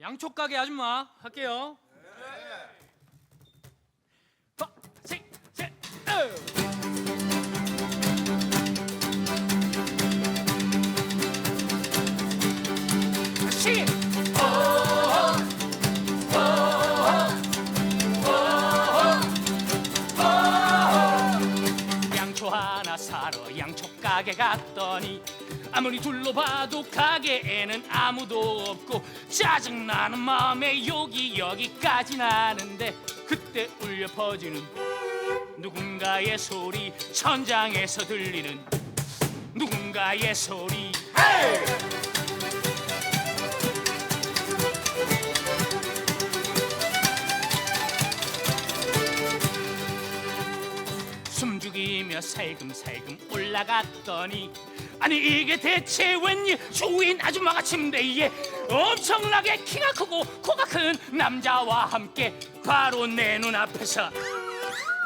양초 가게 아줌마 할게요. 파, 시. 시, 가게 갔더니 아무리 둘러봐도 가게에는 아무도 없고 짜증나는 마음에 여기 여기까지 나는데 그때 울려 퍼지는 누군가의 소리 천장에서 들리는 누군가의 소리. 숨죽이며 살금살금 올라갔더니 아니 이게 대체 웬일? 주인 아줌마가 침대에 엄청나게 키가 크고 코가 큰 남자와 함께 바로 내 눈앞에서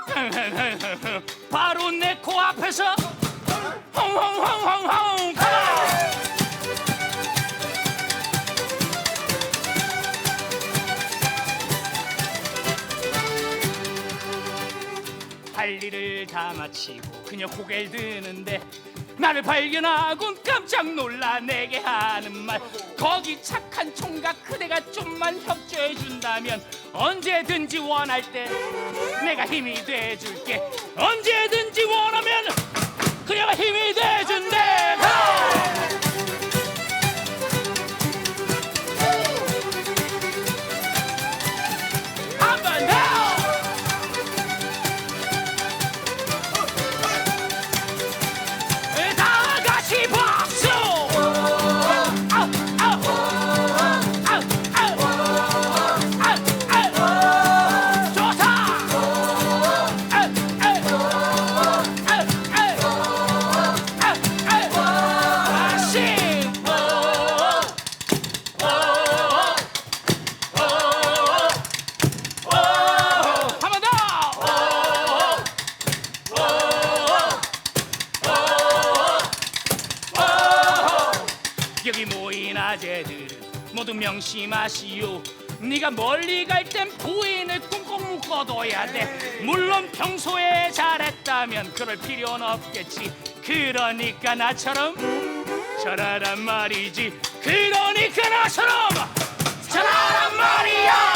바로 내 코앞에서 헝헝헝헝헝 가라 할 일을 다 마치고 그녀 고개를 드는데 나를 발견하곤 깜짝 놀라 내게 하는 말. 거기 착한 총각 그대가 좀만 협조해 준다면 언제든지 원할 때 내가 힘이 돼 줄게. 언제든지 원하면 그녀가 힘이 돼 준대 묶어둬야 돼. 물론 평소에 잘했다면 그럴 필요는 없겠지. 그러니까 나처럼 잘하란 말이지. 그러니까 나처럼 잘하란 말이야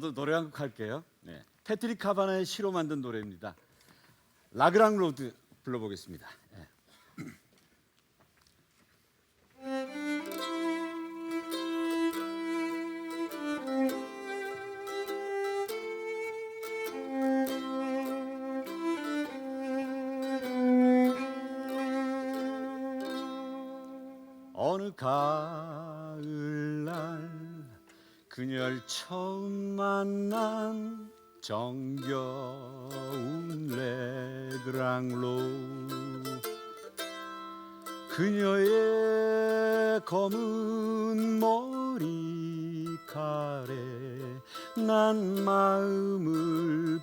저도 노래 한 곡 할게요. 네. 패트릭 카바나의 시로 만든 노래입니다. 라그랑 로드 불러보겠습니다. 예. 어느 가을날 그녀를 처음 만난 정겨운 레그랑로. 그녀의 검은 머리칼에 난 마음을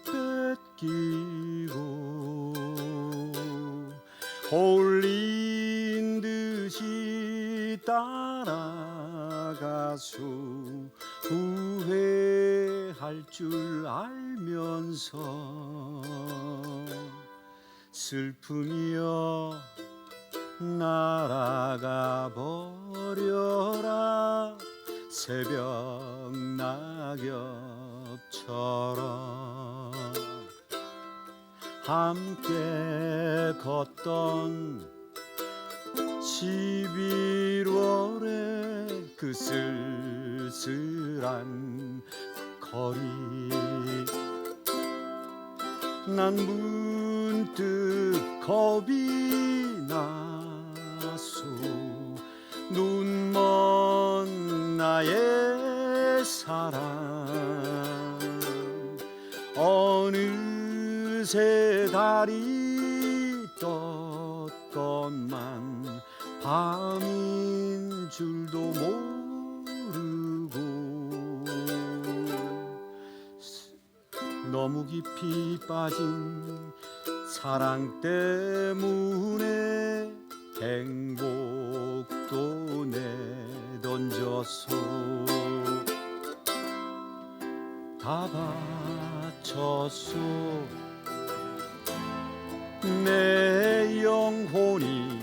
뺏기고 홀린 듯이 따라가수. 후회 할 줄 알면서 슬픔이여 날아가 버려라. 새벽 낙엽처럼 함께 걷던 11월의 그 쓸쓸한 거리. 난 문득 겁이 나서 눈먼 나의 사랑. 어느새 달이 떴건만 밤인 줄도 모르 너무 깊이 빠진 사랑 때문에 행복도 내던져서 다 바쳤소. 내 영혼이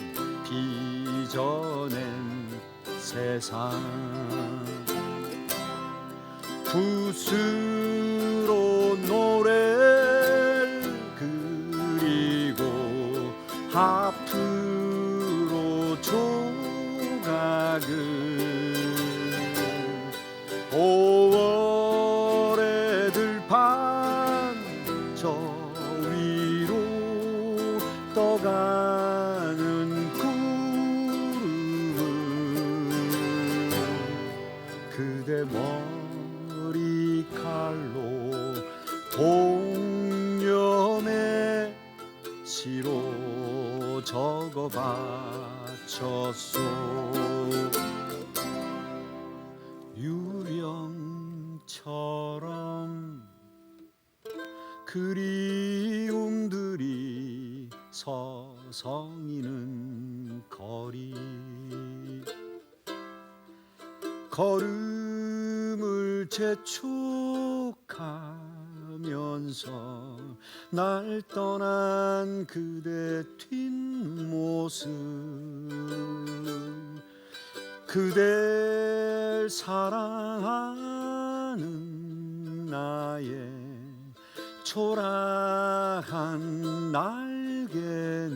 빚어낸 세상. 붓으 동념에 시로 적어 바쳤소 날 떠난 그대 뒷모습. 그댈 사랑하는 나의 초라한 날개는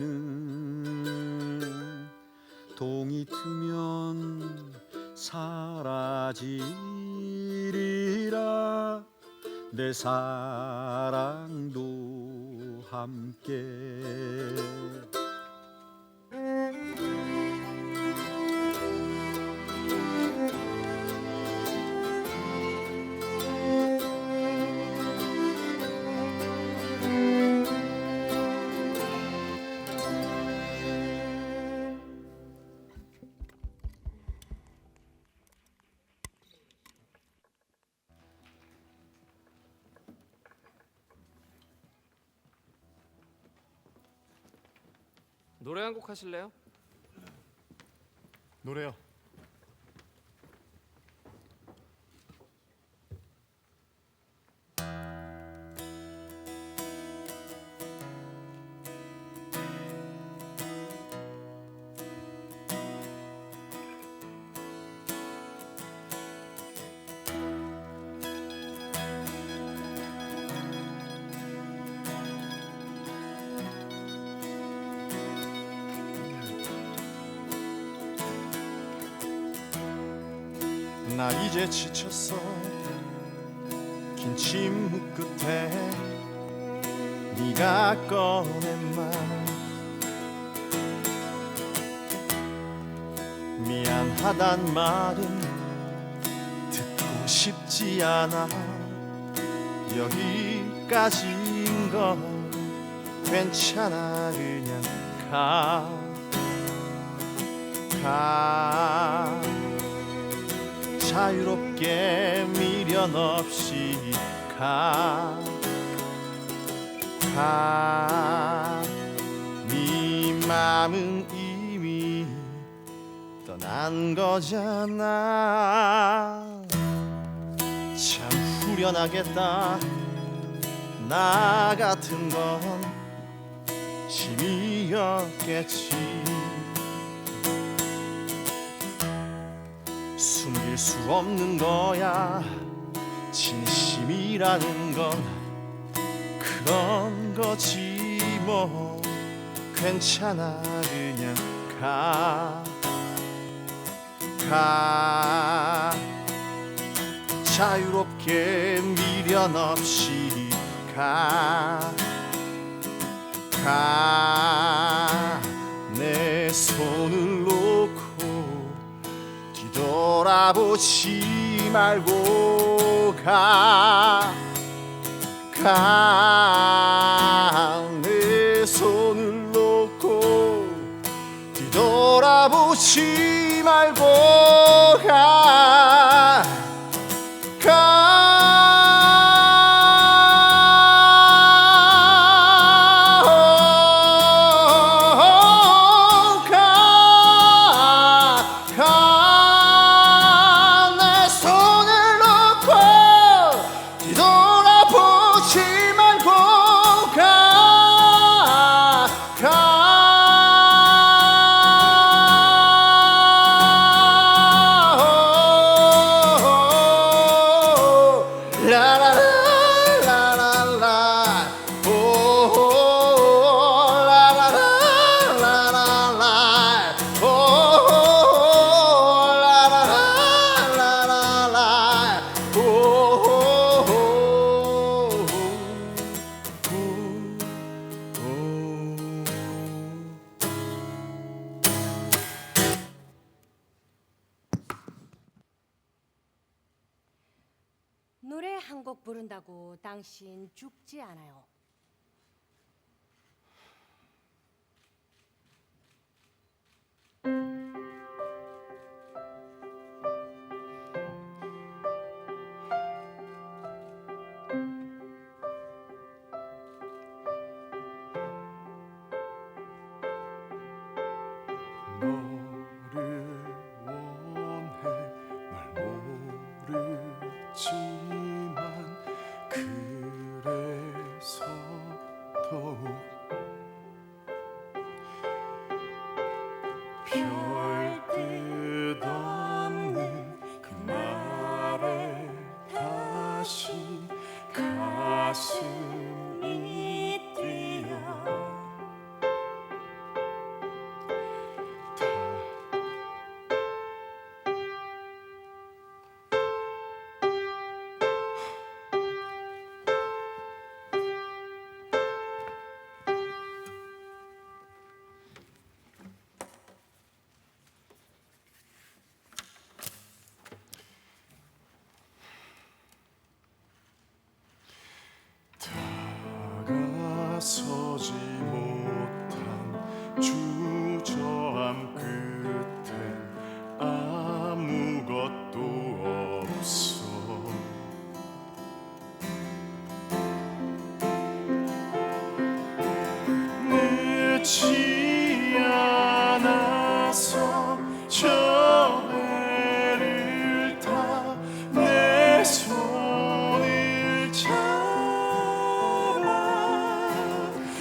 동이 트면 사라지리라. 내 사랑도 함께 하실래요? 노래요. 나 이제 지쳤어. 긴 침묵 끝에 네가 꺼낸 말. 미안하단 말은 듣고 싶지 않아. 여기까지인 걸 괜찮아. 그냥 가. 가. 자유롭게 미련 없이 가. 가. 네 맘은 이미 떠난 거잖아. 참 후련하겠다. 나 같은 건 짐이었겠지. 숨길 수 없는 거야 진심이라는 건 그런 거지 뭐 괜찮아 그냥 가 가. 자유롭게 미련 없이 가 가. 돌아보지 말고 가. 강의 손을 놓고 뒤돌아보지 말고 가.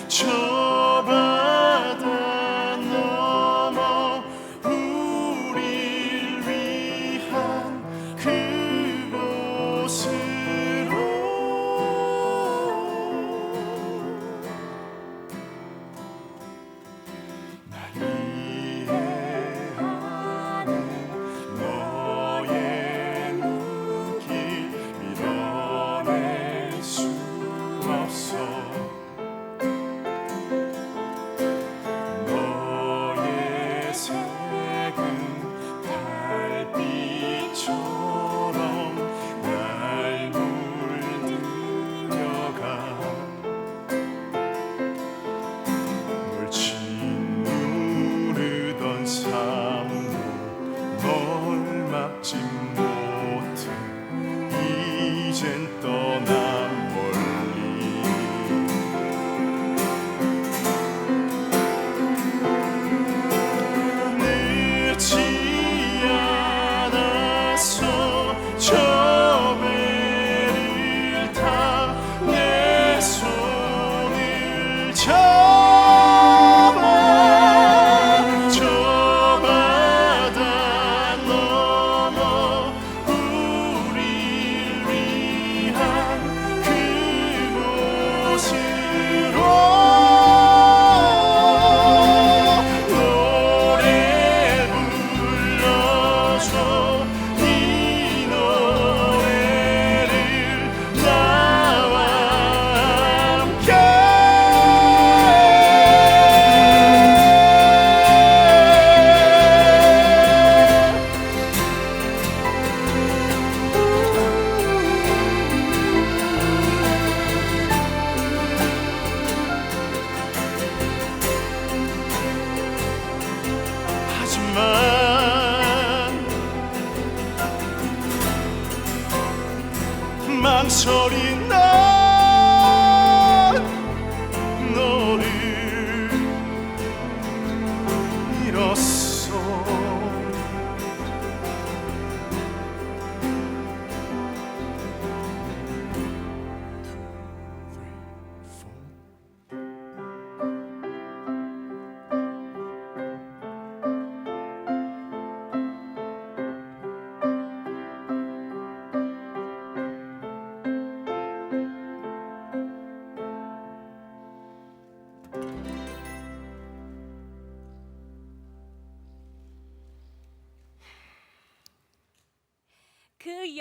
주.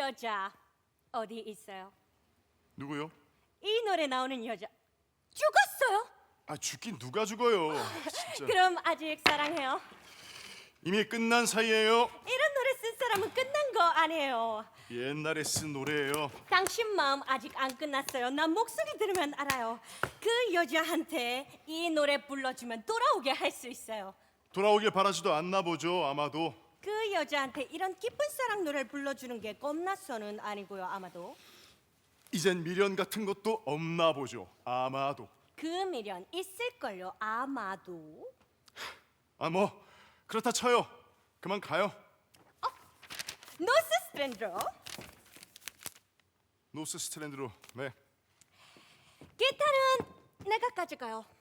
여자 어디 있어요? 누구요? 이 노래 나오는 여자 죽었어요? 아 죽긴 누가 죽어요 진짜 그럼 아직 사랑해요? 이미 끝난 사이예요 이런 노래 쓴 사람은 끝난 거 아니에요. 옛날에 쓴 노래예요 당신 마음 아직 안 끝났어요. 난 목소리 들으면 알아요. 그 여자한테 이 노래 불러주면 돌아오게 할 수 있어요. 돌아오길 바라지도 않나 보죠 아마도 그 여자한테 이런 기쁜 사랑 노래를 불러주는 게 겁나서는 아니고요. 아마도 이젠 미련 같은 것도 없나 보죠 아마도 그 미련 있을걸요. 아마도 아 뭐 그렇다 쳐요 그만 가요 노스 스트랜드로 노스 스트랜드로 네 기타는 내가 가져가요. 가요!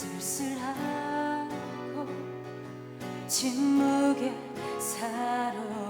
쓸쓸하고 침묵에 사로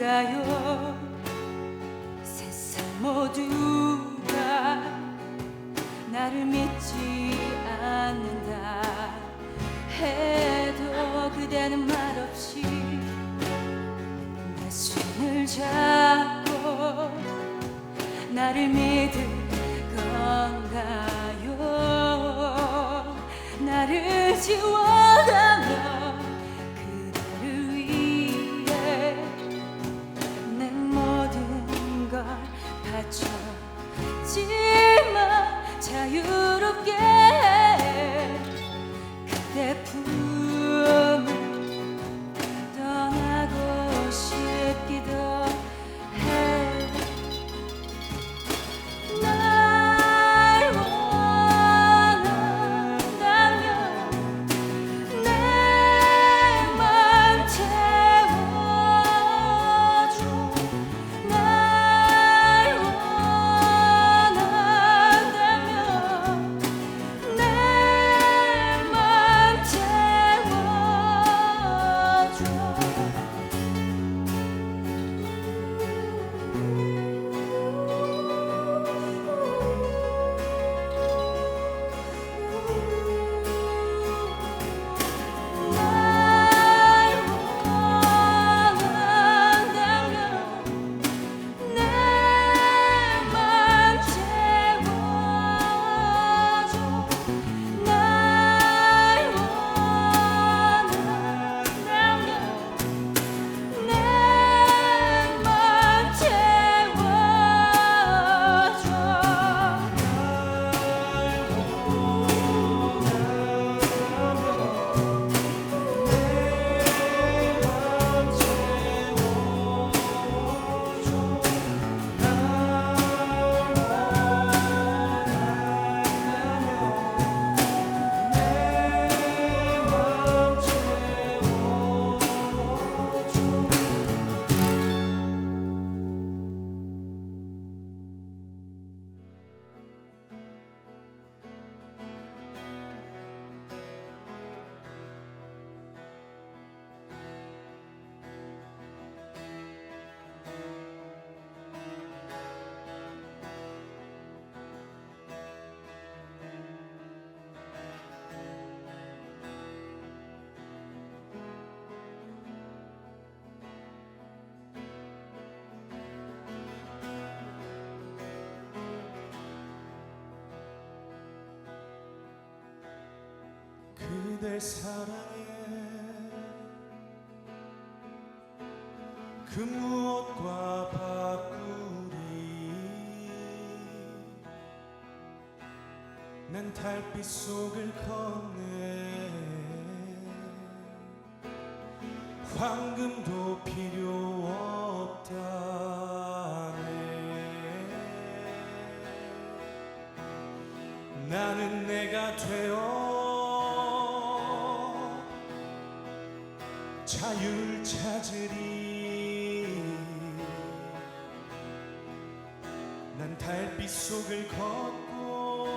가요? 그대 사랑해. 그 무엇과 바꾸리. 난 달빛 속을 걷네. 황금도 필요 없다네. 나는 내가 되어 속을 걷고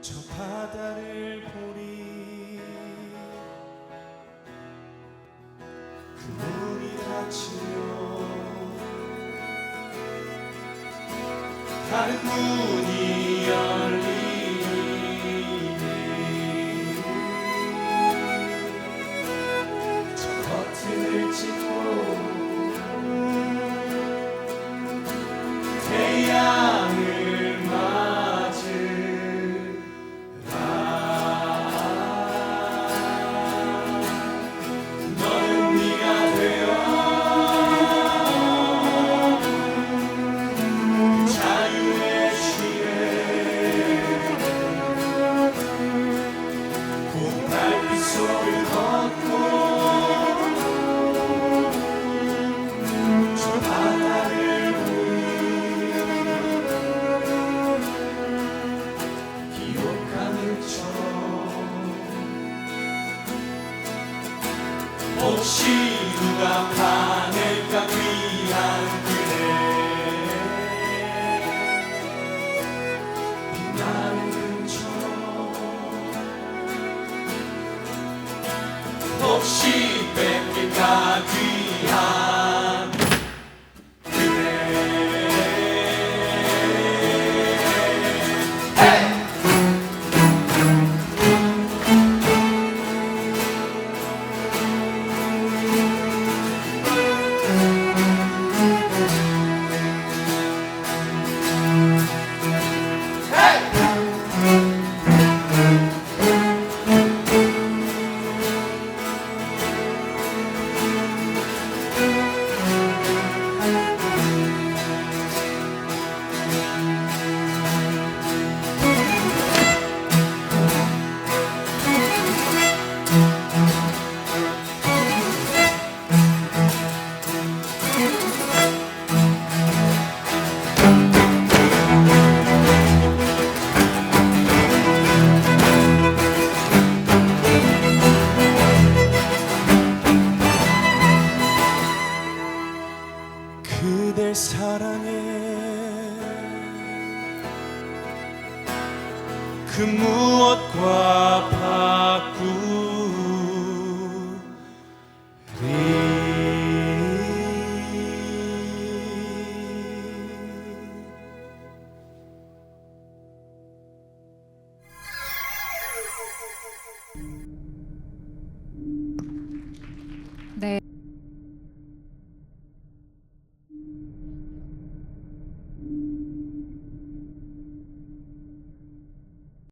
저 바다를 보니 그 눈이 닫히며 다른 문이여 she